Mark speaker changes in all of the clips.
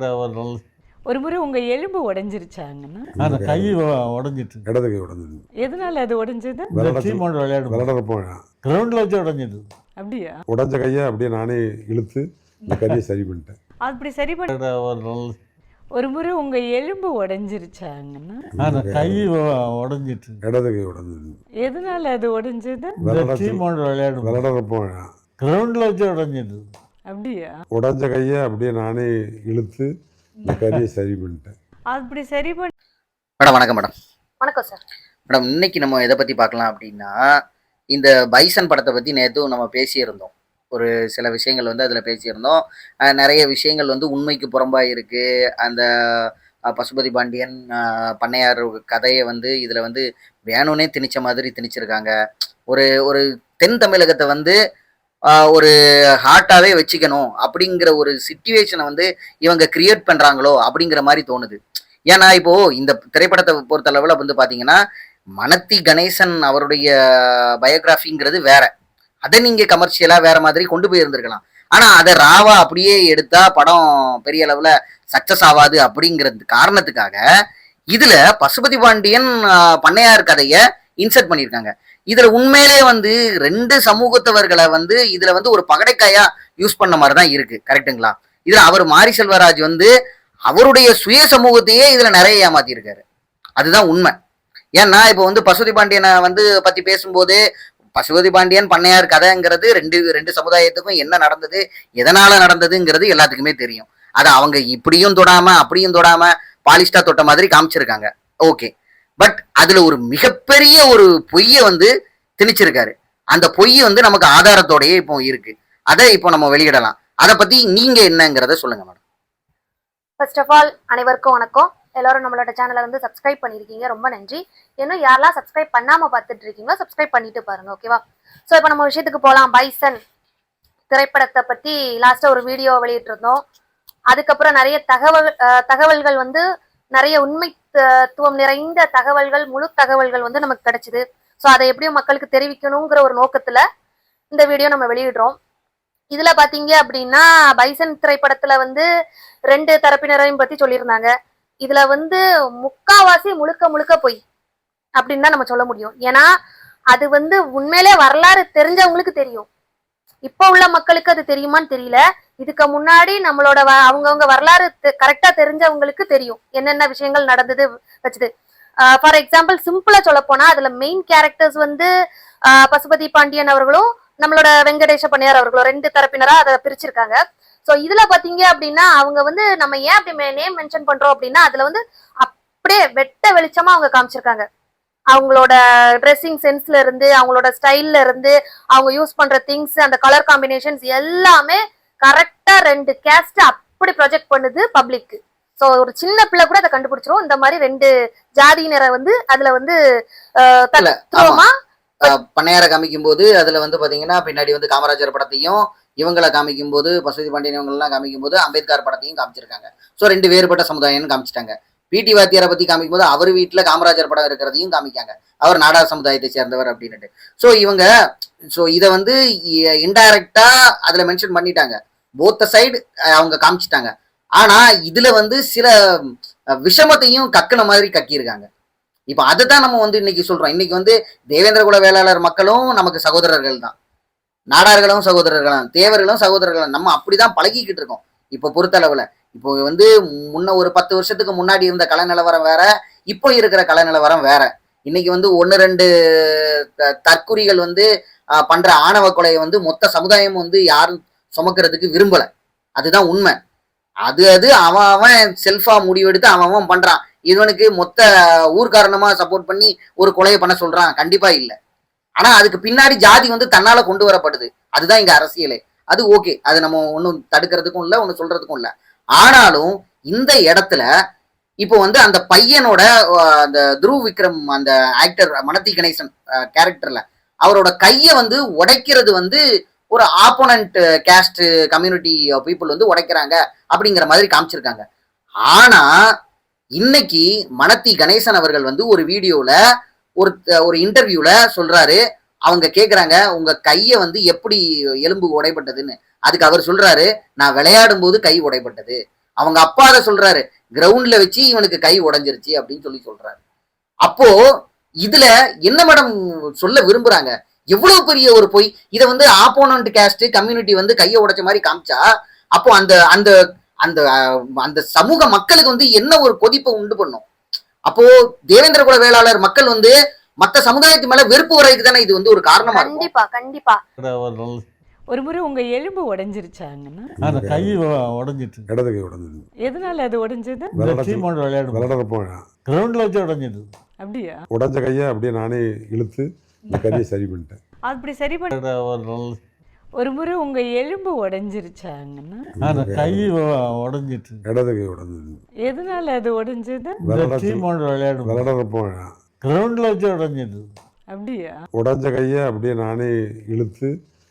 Speaker 1: ஒரு நல்ல
Speaker 2: ஒரு முறை உங்க எலும்பு உடைஞ்சிருச்சாங்கன்னா
Speaker 1: அந்த கை உடஞ்சிட்டு.
Speaker 3: இடது கை உடஞ்சது.
Speaker 2: எதனால அது உடைஞ்சது?
Speaker 1: இந்த
Speaker 3: விளையாட விளையாடுறப்போ
Speaker 1: கிரவுண்டில் வச்சு உடஞ்சிட்டு
Speaker 2: அப்படியா?
Speaker 3: உடஞ்ச கையை அப்படியே நானே இழுத்து இந்த கையை சரி பண்ணிட்டேன்.
Speaker 2: அப்படி சரி பண்ண
Speaker 1: ஒரு
Speaker 2: முறை உங்க எலும்பு உடைஞ்சிருச்சாங்கன்னா
Speaker 1: அந்த கை உடஞ்சிட்டு.
Speaker 3: இடது கை உடஞ்சது.
Speaker 2: எதனால அது உடைஞ்சது?
Speaker 1: இந்த
Speaker 3: விளையாட விளையாடுறப்போ
Speaker 1: கிரவுண்டில் வச்சு உடஞ்சிட்டு
Speaker 2: அப்படியா?
Speaker 3: உடஞ்ச கையை அப்படியே நானே இழுத்து இந்த கையை சரி பண்ணிட்டேன்.
Speaker 2: அப்படி சரி பண்ண
Speaker 4: மேடம் வணக்கம் மேடம்.
Speaker 5: வணக்கம் சார்.
Speaker 4: மேடம் இன்னைக்கு நம்ம எதை பற்றி பார்க்கலாம் அப்படின்னா இந்த பைசன் படத்தை பற்றி நேற்றும் நம்ம பேசியிருந்தோம். ஒரு சில விஷயங்கள் வந்து அதில் பேசியிருந்தோம். நிறைய விஷயங்கள் வந்து உண்மைக்கு புறம்பாக இருக்குது அந்த பசுபதி பாண்டியன் பண்ணையார் கதையை வந்து இதில் வந்து வேணும்னே திணிச்ச மாதிரி திணிச்சிருக்காங்க. ஒரு ஒரு தென் தமிழகத்தை வந்து ஒரு ஹார்ட்டாகவே வச்சுக்கணும் அப்படிங்கிற ஒரு சுச்சுவேஷனை வந்து இவங்க கிரியேட் பண்ணுறாங்களோ அப்படிங்கிற மாதிரி தோணுது. ஏன்னா இப்போ இந்த திரைப்படத்தை பொறுத்தளவில் வந்து பார்த்தீங்கன்னா மனத்தி கணேசன் அவருடைய பயோகிராஃபிங்கிறது வேற. அதை நீங்க கமர்ஷியலா வேற மாதிரி கொண்டு போயிருந்திருக்கலாம். ஆனா அதை ராவா அப்படியே எடுத்தா படம் பெரிய அளவுல சக்சஸ் ஆகாது அப்படிங்கிறது காரணத்துக்காக இதுல பசுபதி பாண்டியன் பண்ணையார் கதைய இன்சர்ட் பண்ணியிருக்காங்க. இதுல உண்மையிலே வந்து ரெண்டு சமூகத்தவர்களை வந்து இதுல வந்து ஒரு பகடைக்காயா யூஸ் பண்ண மாதிரி தான் இருக்கு கரெக்ட்டுங்களா இதுல அவர் மாரி செல்வராஜ் வந்து அவருடைய சுய சமூகத்தையே இதுல நிறைய ஏமாத்தியிருக்காரு அதுதான் உண்மை. ஏன்னா இப்போ வந்து பசுபதி பாண்டியனை வந்து பத்தி பேசும்போது பசுபதி பாண்டியன் பண்ணையார் கதைங்கிறது ரெண்டு ரெண்டு சமுதாயத்துக்கும் என்ன நடந்தது எதனால நடந்ததுங்கிறது எல்லாத்துக்குமே தெரியும். அதை அவங்க இப்படியும் தொடாம அப்படியும் தொடாம பாலிஸ்டா தொட்ட மாதிரி காமிச்சிருக்காங்க. ஓகே பட் அதுல ஒரு மிகப்பெரிய ஒரு பொய்யை வந்து திணிச்சிருக்காரு. அந்த பொய் வந்து நமக்கு ஆதாரத்தோடயே இப்போ இருக்கு. அதை இப்போ நம்ம வெளியிடலாம். அதை பத்தி நீங்க என்னங்கிறத சொல்லுங்க மேடம்.
Speaker 5: ஃபர்ஸ்ட் ஆஃப் ஆல் அனைவருக்கும் வணக்கம். எல்லாரும் நம்மளோட சேனலை வந்து சப்ஸ்கிரைப் பண்ணியிருக்கீங்க. ரொம்ப நன்றி. இன்னும் யாரெல்லாம் சப்ஸ்கிரைப் பண்ணாம பார்த்துட்டு இருக்கீங்களோ சப்ஸ்கிரைப் பண்ணிட்டு பாருங்க ஓகேவா ஸோ இப்போ நம்ம விஷயத்துக்கு போகலாம் பைசன் திரைப்படத்தை பத்தி லாஸ்டா ஒரு வீடியோ வெளியிட்டிருந்தோம். அதுக்கப்புறம் நிறைய தகவல் தகவல்கள் வந்து நிறைய உண்மை முக்கியத்துவம் நிறைந்த தகவல்கள் முழு தகவல்கள் வந்து நமக்கு கிடைச்சிது. ஸோ அதை எப்படியும் மக்களுக்கு தெரிவிக்கணுங்கிற ஒரு நோக்கத்துல இந்த வீடியோ நம்ம வெளியிடுறோம். இதுல பாத்தீங்க அப்படின்னா பைசன் திரைப்படத்துல வந்து ரெண்டு தரப்பினரையும் பத்தி சொல்லியிருந்தாங்க. இதுல வந்து முக்காவாசி முழுக்க முழுக்க பொய் அப்படின்னு தான் நம்ம சொல்ல முடியும். ஏன்னா அது வந்து உண்மையிலே வரலாறு தெரிஞ்சவங்களுக்கு தெரியும். இப்போ உள்ள மக்களுக்கு அது தெரியுமான்னு தெரியல. இதுக்கு முன்னாடி நம்மளோட வ- வரலாறு கரெக்டா தெரிஞ்சவங்களுக்கு தெரியும். என்னென்ன விஷயங்கள் நடந்தது வச்சது. ஃபார் எக்ஸாம்பிள் சிம்பிளா சொல்ல போனா அதுல மெயின் கேரக்டர்ஸ் வந்து பசுபதி பாண்டியன் அவர்களும் நம்மளோட வெங்கடேஷ பண்ணியார் அவர்களும் ரெண்டு தரப்பினரா அதை பிரிச்சிருக்காங்க. ஸோ இதுல பாத்தீங்க அப்படின்னா அவங்க வந்து நம்ம ஏன் அப்படி நேம் மென்ஷன் பண்றோம் அப்படின்னா அதுல வந்து அப்படியே வெட்ட வெளிச்சமா அவங்க காமிச்சிருக்காங்க. அவங்களோட ட்ரெஸ்ஸிங் சென்ஸ்ல இருந்து அவங்களோட ஸ்டைல்ல இருந்து அவங்க யூஸ் பண்ற திங்ஸ் அந்த கலர் காம்பினேஷன்ஸ் எல்லாமே கரெக்டா ரெண்டு கேஸ்ட் அப்படி ப்ரொஜெக்ட் பண்ணுது பப்ளிக் சோ ஒரு சின்ன பிள்ளை கூட அதை கண்டுபிடிச்சிரும். இந்த மாதிரி ரெண்டு ஜாதியினரை வந்து அதுல வந்து தத்ரூபமா
Speaker 4: பண்ணையாரை காமிக்கும் போது அதுல வந்து பாத்தீங்கன்னா பின்னாடி வந்து காமராஜர் படத்தையும் இவங்களை காமிக்கும் போது பசுபதி பாண்டியன் இவங்கெல்லாம் காமிக்கும் போது அம்பேத்கர் படத்தையும் காமிச்சிருக்காங்க. ஸோ ரெண்டு வேறுபட்ட சமுதாயம்னு காமிச்சிட்டாங்க. பிடி வாத்தியாரை பத்தி காமிக்கும் போது அவர் வீட்டுல காமராஜர் படம் இருக்கிறதையும் காமிக்காங்க. அவர் நாடார் சமுதாயத்தை சேர்ந்தவர் அப்படின்னுட்டு. ஸோ இவங்க ஸோ இதை வந்து இன்டைரக்டா அதுல மென்ஷன் பண்ணிட்டாங்க. போத்த சைடு அவங்க காமிச்சிட்டாங்க. ஆனா இதுல வந்து சில விஷமத்தையும் கக்குன மாதிரி கக்கியிருக்காங்க. இப்போ அதை தான் நம்ம வந்து இன்னைக்கு சொல்றோம். இன்னைக்கு வந்து தேவேந்திர குல வேளாளர் மக்களும் நமக்கு சகோதரர்கள் தான். நாடார்களும் சகோதரர்கள் தான் தேவர்களும் சகோதரர்கள் நம்ம அப்படிதான் பழகிக்கிட்டு இருக்கோம். இப்போ பொறுத்தளவுல. இப்போ வந்து முன்ன ஒரு பத்து வருஷத்துக்கு முன்னாடி இருந்த கலை நிலவரம் வேற இப்போ இருக்கிற கலை நிலவரம் வேற. இன்னைக்கு வந்து ஒன்று ரெண்டு த- தற்குறிகள் வந்து பண்ற ஆணவ கொலையை வந்து மொத்த சமுதாயம் வந்து யாரும் சுமக்கிறதுக்கு விரும்பல. அதுதான் உண்மை. அது அது அவன் அவன் செல்ஃபா முடிவெடுத்து அவன் அவன் பண்றான். இவனுக்கு மொத்த ஊர்க்காரணமா சப்போர்ட் பண்ணி ஒரு கொலையை பண்ண சொல்றான். கண்டிப்பா இல்லை. ஆனா அதுக்கு பின்னாடி ஜாதி வந்து தன்னால கொண்டு வரப்படுது. அதுதான் இங்க அரசியலே. அது ஓகே அது நம்ம ஒன்றும் தடுக்கிறதுக்கும் இல்லை ஒன்றும் சொல்றதுக்கும் இல்லை. ஆனாலும் இந்த இடத்துல இப்போ வந்து அந்த பையனோட அந்த துருவ் விக்ரம் அந்த ஆக்டர் மனத்தி கணேசன் கேரக்டர்ல அவரோட கையை வந்து உடைக்கிறது வந்து ஒரு ஆப்போனண்ட் கேஸ்ட் கம்யூனிட்டி பீப்புள் வந்து உடைக்கிறாங்க அப்படிங்கிற மாதிரி காமிச்சிருக்காங்க. ஆனா இன்னைக்கு மனத்தி கணேசன் அவர்கள் வந்து ஒரு வீடியோல ஒரு ஒரு இன்டர்வியூல சொல்றாரு அவங்க கேக்குறாங்க உங்க கையை வந்து எப்படி எலும்பு உடைப்பட்டதுன்னு அதுக்கு அவர் சொல்றாரு நான் விளையாடும் போது கை உடைப்பட்டது அவங்க அப்பா அதை சொல்றாரு கிரவுண்ட்ல வச்சு இவனுக்கு கை உடைஞ்சிருச்சு அப்படின்னு சொல்லி சொல்றாரு. அப்போ இதுல என்ன மேடம் சொல்ல விரும்புறாங்க? எவ்வளவு பெரிய ஒரு பொய். இதை வந்து ஆப்போனன்ட் கேஸ்ட் கம்யூனிட்டி வந்து கையை உடைச்ச மாதிரி காமிச்சா அப்போ அந்த அந்த அந்த அந்த சமூக மக்களுக்கு வந்து என்ன ஒரு கொதிப்பை உண்டு பண்ணும்? அப்போ தேவேந்திர குல வேளாளர் மக்கள் வந்து மத்த சமுதாயத்து மேல வெறுப்பு வர்றதுக்கு தானே இது வந்து ஒரு காரணமா இருக்கும்.
Speaker 5: கண்டிப்பா கண்டிப்பா.
Speaker 1: ஒரு
Speaker 2: முறை உங்க எலும்பு உடைஞ்சிருச்சாங்கன்னா
Speaker 1: அந்த கை உடஞ்சிட்டு.
Speaker 3: இடது கை உடஞ்சது.
Speaker 2: எதனால அது உடைஞ்சது?
Speaker 1: இந்த
Speaker 3: விளையாட
Speaker 1: விளையாடும்
Speaker 3: விளையாடுறப்போ
Speaker 1: கிரவுண்ட்ல வச்சு உடஞ்சிட்டு
Speaker 2: அப்படியா?
Speaker 3: உடஞ்ச கையை அப்படியே நானே இழுத்து இந்த கறியை சரி பண்ணிட்டேன்.
Speaker 2: அப்படி சரி பண்ண
Speaker 1: ஒரு
Speaker 2: முறை உங்க எலும்பு உடைஞ்சிருச்சாங்கன்னா
Speaker 1: அந்த கை உடஞ்சிட்டு.
Speaker 3: இடது கை உடஞ்சது.
Speaker 2: எதனால அது உடைஞ்சது?
Speaker 1: இந்த
Speaker 3: விளையாட
Speaker 1: விளையாடும்
Speaker 3: விளையாடுறப்போ
Speaker 1: கிரவுண்ட்ல வச்சு உடஞ்சிட்டு
Speaker 2: அப்படியா?
Speaker 3: உடஞ்ச கையை அப்படியே நானே இழுத்து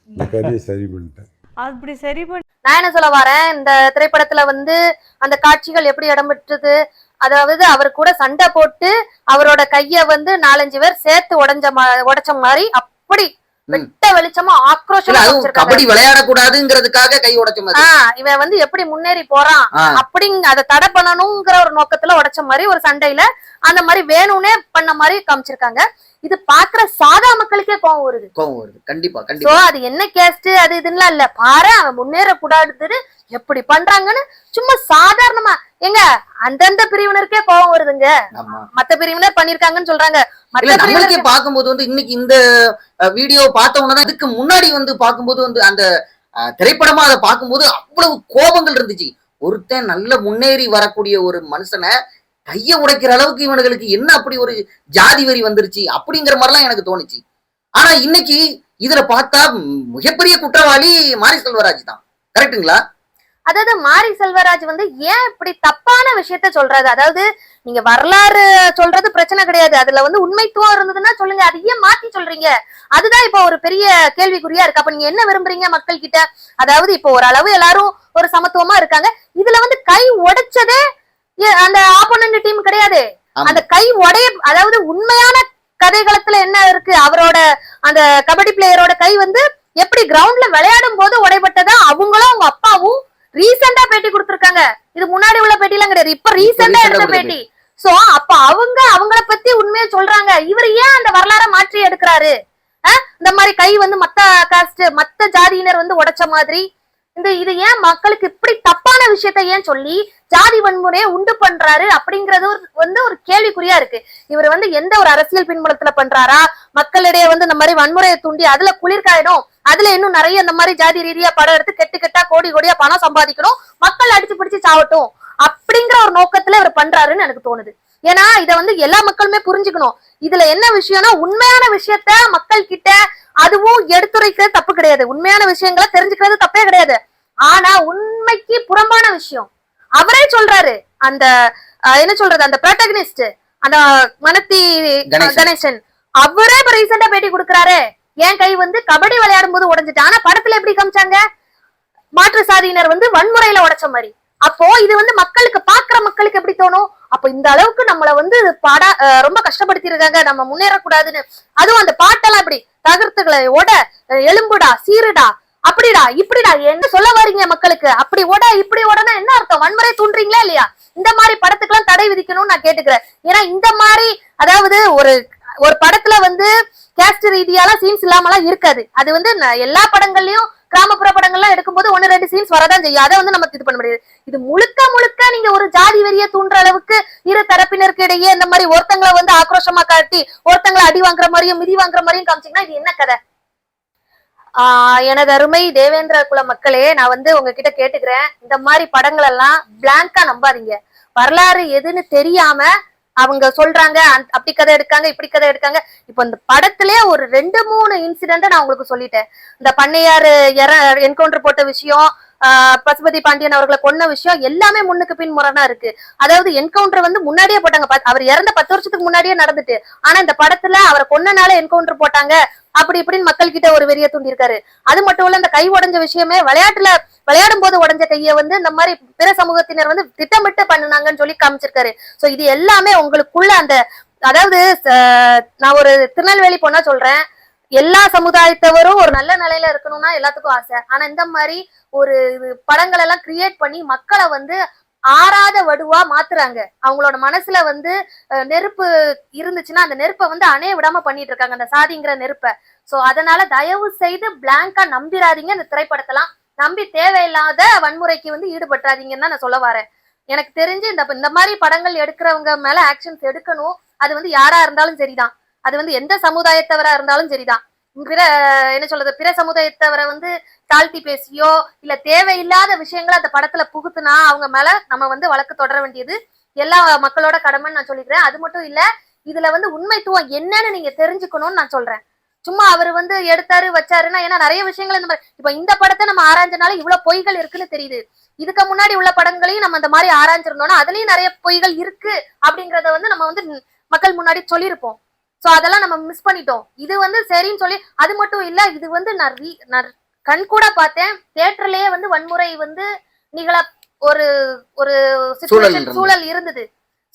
Speaker 3: இந்த கறியை சரி பண்ணிட்டேன்.
Speaker 2: அப்படி சரி பண்ண
Speaker 5: நான் என்ன சொல்ல வரேன்? இந்த திரைப்படத்துல வந்து அந்த காட்சிகள் எப்படி இடம்பெற்றது அதாவது அவர் கூட சண்டை போட்டு அவரோட கைய வந்து நாலஞ்சு பேர் சேர்த்து உடைஞ்ச மா- உடைச்ச மாதிரி அப்படி வெட்ட வெளிச்சமா ஆக்ரோஷமா.
Speaker 4: கபடி விளையாடக்கூடாதுங்கிறதுக்காக கை உடைச்ச மாதிரி.
Speaker 5: இவன் வந்து எப்படி முன்னேறி போறான்
Speaker 4: ஆ.
Speaker 5: அப்படிங்க அதை தடை பண்ணணுங்கிற ஒரு நோக்கத்துல உடைச்ச மாதிரி ஒரு சண்டையில அந்த மாதிரி வேணும்னே பண்ண மாதிரி காமிச்சிருக்காங்க. இது பாக்குற சாதா மக்களுக்கே கோவம் வருது.
Speaker 4: கோவம் வருது. கண்டிப்பா கண்டிப்பா.
Speaker 5: அது என்ன கேஸ்ட் அது இதுன்னு இல்ல. பாரு அவன் முன்னேற கூடாதுன்னு எப்படி பண்றாங்கன்னு சும்மா சாதாரணமா எங்க அந்தந்த பிரிவினருக்கே கோவம் வருதுங்க. மத்த பிரிவினர் பண்ணிருக்காங்கன்னு சொல்றாங்க.
Speaker 4: நம்மளுக்கே
Speaker 5: பிரிவினர்
Speaker 4: பார்க்கும்போது வந்து இன்னைக்கு இந்த வீடியோ பார்த்த உடனே தான் இதுக்கு முன்னாடி வந்து பார்க்கும்போது வந்து அந்த திரைப்படமா அதை பார்க்கும்போது அவ்வளவு கோபங்கள் இருந்துச்சு. ஒருத்தன் நல்ல முன்னேறி வரக்கூடிய ஒரு மனுஷனை கைய உடைக்கிற அளவுக்கு இவனுங்களுக்கு என்ன அப்படி ஒரு ஜாதி வரி வந்துருச்சு அப்படிங்கிற மாதிரிலாம் எனக்கு தோணுச்சு. ஆனா இன்னைக்கு இதுல பார்த்தா மிகப்பெரிய குற்றவாளி மாரி செல்வராஜ் தான். கரெக்ட்டுங்களா
Speaker 5: அதாவது மாரி செல்வராஜ் வந்து ஏன் இப்படி தப்பான விஷயத்த சொல்றாரு? அதாவது நீங்க வரலாறு சொல்றது பிரச்சனை கிடையாது. அதுல வந்து உண்மைத்துவம் இருந்ததுன்னா சொல்லுங்க. அது ஏன் மாத்தி சொல்றீங்க? அதுதான் இப்போ ஒரு பெரிய கேள்விக்குறியா இருக்கு. அப்ப நீங்க என்ன விரும்புறீங்க மக்கள் கிட்ட அதாவது இப்போ ஓரளவு எல்லாரும் ஒரு சமத்துவமா இருக்காங்க. இதுல வந்து கை உடைச்சதே அந்த ஆப்போனன்ட் டீம் கிடையாது. அந்த கை உடைய அதாவது உண்மையான கதைகளத்துல என்ன இருக்கு? அவரோட அந்த கபடி பிளேயரோட கை வந்து எப்படி கிரவுண்ட்ல விளையாடும் போது உடைபட்டதா? அவங்க ரீசெண்டா பேட்டி கொடுத்திருக்காங்க. இது முன்னாடி உள்ள பேட்டிலாம் கிடையாது. இப்ப ரீசெண்டா எடுத்த பேட்டி. சோ அப்ப அவங்க அவங்கள பத்தி உண்மையை சொல்றாங்க. இவர் ஏன் அந்த வரலாற மாற்றி எடுக்கிறாரு? இந்த மாதிரி கை வந்து மத்த காஸ்ட் மத்த ஜாதியினர் வந்து உடைச்ச மாதிரி. இந்த இது ஏன் மக்களுக்கு இப்படி தப்பான விஷயத்த ஏன் சொல்லி ஜாதி வன்முறையை உண்டு பண்றாரு அப்படிங்கறது வந்து ஒரு கேள்விக்குறியா இருக்கு. இவர் வந்து எந்த ஒரு அரசியல் பின்புலத்துல பண்றாரா? மக்களிடையே வந்து இந்த மாதிரி வன்முறையை தூண்டி அதுல குளிர்காயிடும் அதுல இன்னும் நிறைய இந்த மாதிரி ஜாதி ரீதியா படம் எடுத்து கெட்டு கெட்டா கோடி கோடியா பணம் சம்பாதிக்கணும். மக்கள் அடிச்சு பிடிச்சு சாவட்டும். அப்படிங்கிற ஒரு நோக்கத்துல இவர் பண்றாருன்னு எனக்கு தோணுது. ஏன்னா இத வந்து எல்லா மக்களுமே புரிஞ்சுக்கணும். இதுல என்ன விஷயம்னா உண்மையான விஷயத்த மக்கள் கிட்ட அதுவும் எடுத்துரைக்கிறது தப்பு கிடையாது. உண்மையான விஷயங்களை தெரிஞ்சுக்கிறது தப்பே கிடையாது. ஆனா உண்மைக்கு புறம்பான விஷயம். அவரே சொல்றாரு அந்த என்ன சொல்றது அந்த ப்ரோட்டகனிஸ்ட் அந்த மனத்தி.
Speaker 4: கணேசன்.
Speaker 5: அவரே இப்ப ரீசெண்டா பேட்டி கொடுக்கறாரு. என் கை வந்து கபடி விளையாடும் போது உடஞ்சிட்டு ஆனா படத்துல எப்படி காமிச்சாங்க? மாற்று சாதியினர் வந்து வன்முறையில உடைச்ச மாதிரி. அப்போ இது வந்து மக்களுக்கு பாக்குற மக்களுக்கு எப்படி தோணும்? அப்ப இந்த அளவுக்கு நம்மள வந்து பாட ரொம்ப கஷ்டப்படுத்தி இருக்காங்க நம்ம முன்னேறக்கூடாதுன்னு. அதுவும் அந்த பாட்டெல்லாம் இப்படி தகர்த்துகளை ஓட எலும்புடா சீருடா அப்படிடா இப்படிடா என்ன சொல்ல வரீங்க மக்களுக்கு? அப்படி ஓட இப்படி ஓடனா என்ன அர்த்தம்? வன்முறை தூண்டுறீங்களா இல்லையா? இந்த மாதிரி படத்துக்கெல்லாம் தடை விதிக்கணும்னு நான் கேட்டுக்கிறேன். ஏன்னா இந்த மாதிரி அதாவது ஒரு ஒரு படத்துல வந்து கேஸ்ட் ரீதியாலாம் சீன்ஸ் இல்லாமலாம் இருக்காது. அது வந்து ந- எல்லா படங்கள்லயும் கிராமப்புற படங்கள்லாம் எடுக்கும்போது ஒன்னு ரெண்டு சீன்ஸ் வரதான் செய்யும். அதை வந்து நமக்கு இது பண்ண முடியாது. இது முழுக்க முழுக்க நீங்க ஒரு ஜாதி வெறிய தூண்டுற அளவுக்கு இரு தரப்பினருக்கு இடையே இந்த மாதிரி ஒருத்தங்களை வந்து ஆக்ரோஷமா காட்டி ஒருத்தங்களை அடி வாங்குற மாதிரியும் மிதி வாங்குற மாதிரியும் காமிச்சீங்கன்னா இது என்ன கதை? ஆஹ் எனது அருமை தேவேந்திர குல மக்களே நான் வந்து உங்ககிட்ட கேட்டுக்கிறேன். இந்த மாதிரி படங்கள் எல்லாம் பிளாங்கா நம்பாதீங்க. வரலாறு எதுன்னு தெரியாம அவங்க சொல்றாங்க அப்படி கதை எடுக்காங்க இப்படி கதை எடுக்காங்க. இப்போ இந்த படத்திலே ஒரு ரெண்டு மூணு இன்சிடென்ட நான் உங்களுக்கு சொல்லிட்டேன். இந்த பண்ணையாரு என்கவுண்டர் போட்ட விஷயம் பசுபதி பாண்டியன் அவர்களை கொன்ன விஷயம் எல்லாமே முன்னுக்கு பின் முரணா இருக்கு. அதாவது என்கவுண்டர் வந்து முன்னாடியே போட்டாங்க. பத்- அவர் இறந்த பத்து வருஷத்துக்கு முன்னாடியே நடந்துட்டு. ஆனா இந்த படத்துல அவரை கொன்னனால என்கவுண்டர் போட்டாங்க. அப்படி இப்படின்னு மக்கள் கிட்ட ஒரு வெறிய தூண்டி இருக்காரு அது மட்டும் இல்ல இந்த கை உடைஞ்ச விஷயமே விளையாட்டுல விளையாடும் போது உடஞ்ச கையை வந்து இந்த மாதிரி பிற சமூகத்தினர் வந்து திட்டமிட்டு பண்ணுனாங்கன்னு சொல்லி காமிச்சிருக்காரு. சோ இது எல்லாமே உங்களுக்குள்ள அந்த அதாவது நான் ஒரு திருநெல்வேலி பொண்ணா சொல்றேன். எல்லா சமுதாயத்தவரும் ஒரு நல்ல நிலையில இருக்கணும்னா எல்லாத்துக்கும் ஆசை. ஆனா இந்த மாதிரி ஒரு படங்கள் எல்லாம் கிரியேட் பண்ணி மக்களை வந்து ஆறாத வடுவா மாத்துறாங்க. அவங்களோட மனசுல வந்து நெருப்பு இருந்துச்சுன்னா அந்த நெருப்பை வந்து அணைய விடாம பண்ணிட்டு இருக்காங்க. அந்த சாதிங்கிற நெருப்பை. சோ அதனால தயவு செய்து பிளாங்கா நம்பிராதீங்க. இந்த திரைப்படத்தெல்லாம் நம்பி தேவையில்லாத வன்முறைக்கு வந்து ஈடுபட்டுறாதீங்கன்னு தான் நான் சொல்ல வரேன். எனக்கு தெரிஞ்சு இந்த இந்த மாதிரி படங்கள் எடுக்கிறவங்க மேல ஆக்ஷன்ஸ் எடுக்கணும். அது வந்து யாரா இருந்தாலும் சரிதான். அது வந்து எந்த சமுதாயத்தவரா இருந்தாலும் சரிதான். பிற என்ன சொல்றது பிற சமுதாயத்தவரை வந்து தாழ்த்தி பேசியோ இல்ல தேவையில்லாத விஷயங்களை அந்த படத்துல புகுத்துனா அவங்க மேல நம்ம வந்து வழக்கு தொடர வேண்டியது எல்லா மக்களோட கடமைன்னு நான் சொல்லிக்கிறேன். அது மட்டும் இல்ல இதுல வந்து உண்மைத்துவம் என்னன்னு நீங்க தெரிஞ்சுக்கணும்னு நான் சொல்றேன். சும்மா அவர் வந்து எடுத்தாரு வச்சாருன்னா ஏன்னா நிறைய விஷயங்கள் இந்த மாதிரி. இப்ப இந்த படத்தை நம்ம ஆராய்ஞ்சனால இவ்வளவு பொய்கள் இருக்குன்னு தெரியுது. இதுக்கு முன்னாடி உள்ள படங்களையும் நம்ம இந்த மாதிரி ஆராய்ஞ்சிருந்தோம்னா அதுலயும் நிறைய பொய்கள் இருக்கு அப்படிங்கறத வந்து நம்ம வந்து மக்கள் முன்னாடி சொல்லியிருப்போம். சோ அதெல்லாம் நம்ம மிஸ் பண்ணிட்டோம். இது வந்து சரின்னு சொல்லி அது மட்டும் இல்ல இது வந்து நான் re- நான் கண் கூட பார்த்தேன். தியேட்டர்லயே வந்து வன்முறை வந்து நிகழ ஒரு ஒரு. சூழல் இருந்தது.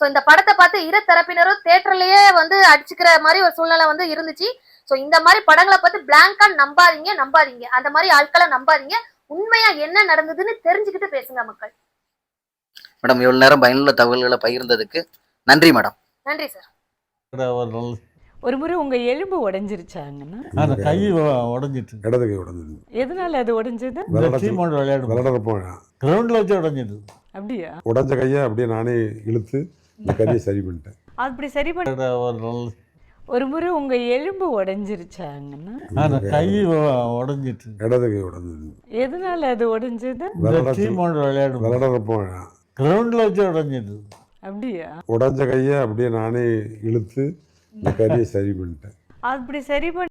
Speaker 5: சோ இந்த படத்தை பார்த்து இரு தரப்பினரும் தியேட்டர்லயே வந்து அடிச்சுக்கிற மாதிரி ஒரு சூழ்நிலை வந்து இருந்துச்சு. சோ இந்த மாதிரி படங்களை பார்த்து பிளாங்கா நம்பாதீங்க நம்பாதீங்க. அந்த மாதிரி ஆட்களை நம்பாதீங்க. உண்மையா என்ன நடந்ததுன்னு தெரிஞ்சுக்கிட்டு பேசுங்க மக்கள்.
Speaker 4: மேடம் இவ்வளவு நேரம் பயனுள்ள தகவல்களை பகிர்ந்ததுக்கு நன்றி மேடம்.
Speaker 5: நன்றி சார்
Speaker 1: ஒரு
Speaker 2: முறை உங்க எலும்பு உடைஞ்சிருச்சாங்கன்னா?
Speaker 1: அந்த கை உடஞ்சிட்டு.
Speaker 3: இடது கை உடஞ்சது.
Speaker 2: எதனால அது உடைஞ்சது?
Speaker 1: இந்த
Speaker 3: விளையாட விளையாடுறப்போ
Speaker 1: கிரவுண்டில் வச்சு உடஞ்சிட்டு
Speaker 2: அப்படியா?
Speaker 3: உடஞ்ச கையை அப்படியே நானே இழுத்து இந்த கறியை சரி பண்ணிட்டேன்.
Speaker 2: அப்படி சரி பண்ண
Speaker 1: ஒரு
Speaker 2: முறை உங்க எலும்பு உடைஞ்சிருச்சாங்கன்னா?
Speaker 1: அந்த கை உடஞ்சிட்டு.
Speaker 3: இடது கை உடஞ்சது.
Speaker 2: எதனால அது உடைஞ்சது?
Speaker 1: விளையாடும்.
Speaker 3: விளையாடுறப்போ
Speaker 1: கிரவுண்டில் வச்சு உடஞ்சிட்டு
Speaker 2: அப்படியா?
Speaker 3: உடஞ்ச கையை அப்படியே நானே இழுத்து இந்த கறியை சரி பண்ணிட்டேன்.
Speaker 2: அப்படி சரி பண்ண